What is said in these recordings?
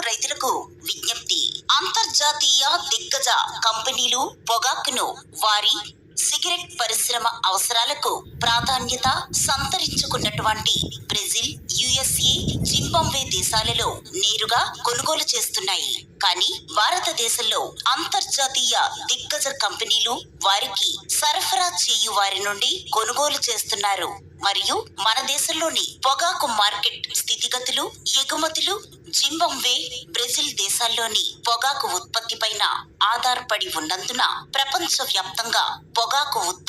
రైతులకు విజ్ఞప్తి. అంతర్జాతీయ దిగ్గజ కంపెనీలు పొగాకును వారి సిగరెట్ పరిశ్రమ అవసరాలకు ప్రాధాన్యత సంతరించుకున్నటువంటి కి యుఎస్ఏ జింబాబ్వే దేశాలలో నేరుగా కొనుగోలు చేస్తున్నాయి. కానీ భారతదేశంలో అంతర్జాతీయ దిగ్గజ కంపెనీలు వారికి సరఫరా చేయు వారి నుండి కొనుగోలు చేస్తున్నారు. మరియు మన దేశంలోని పొగాకు మార్కెట్ స్థితిగతులు ఎగుమతులు జింబాబ్వే బ్రెజిల్ దేశాల్లోని పొగాకు ఉత్పత్తి పైన ఆధారపడి ఉన్నందున ప్రపంచ వ్యాప్తంగా పొగాకు ఉత్పత్తి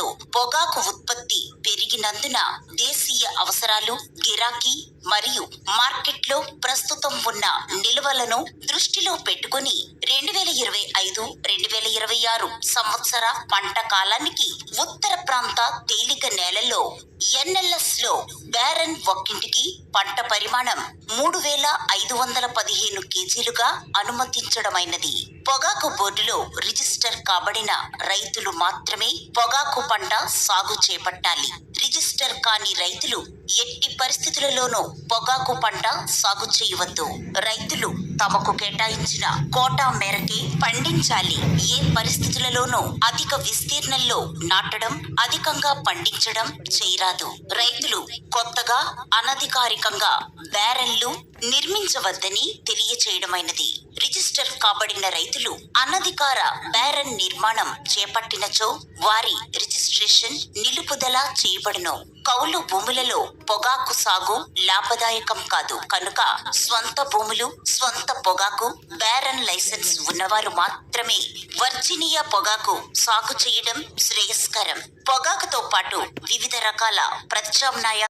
దేశాలలో పొగాకు ఉత్పత్తి పెరిగినందున దేశీయ అవసరాలు గిరాకీ మరియు మార్కెట్లో ప్రస్తుతం ఉన్న నిల్వలను దృష్టిలో పెట్టుకుని రెండు వేల ఇరవై ఐదు రెండు వేల ఇరవై ఆరు సంవత్సర పంట కాలానికి ఉత్తర ప్రాంత తేలిక నేలల్లో ఎన్ఎల్ఎస్లో బ్యారన్ ఒక్కింటికి పంట పరిమాణం మూడు వేల ఐదు వందల పదిహేను కేజీలుగా అనుమతించడమైనది. పొగాకు బోర్డులో రిజిస్టర్ కాబడిన రైతులు మాత్రమే పొగాకు పంట సాగు చేపట్టాలి. రిజిస్టర్ కాని రైతులు ఎట్టి పరిస్థితులలోనూ పొగాకు పంట సాగు చేయవద్దు. రైతులు తమకు కేటాయించిన కోటా మేరకే పండించాలి. ఏ పరిస్థితులలోనూ అధిక విస్తీర్ణంలో నాటడం అధికంగా పండించడం చేయరాదు. రైతులు కొత్తగా అనధికారికంగా బ్యారెన్లు నిర్మించవద్దని తెలియచేయడమైనది. రిజిస్టర్ కాబడిన రైతులు అనధికార బ్యారన్ నిర్మాణం చేపట్టినచో వారి రిజిస్ట్రేషన్ నిలు నిలుపుదల చేయబడును. కౌలు భూములలో పొగాకు సాగు లాభదాయకం కాదు. కనుక స్వంత భూములు స్వంత పొగాకు బ్యారన్ లైసెన్స్ ఉన్నవారు మాత్రమే వర్జీనియా పొగాకు సాగు చేయడం శ్రేయస్కరం. పొగాకుతో పాటు వివిధ రకాల ప్రత్యామ్నాయ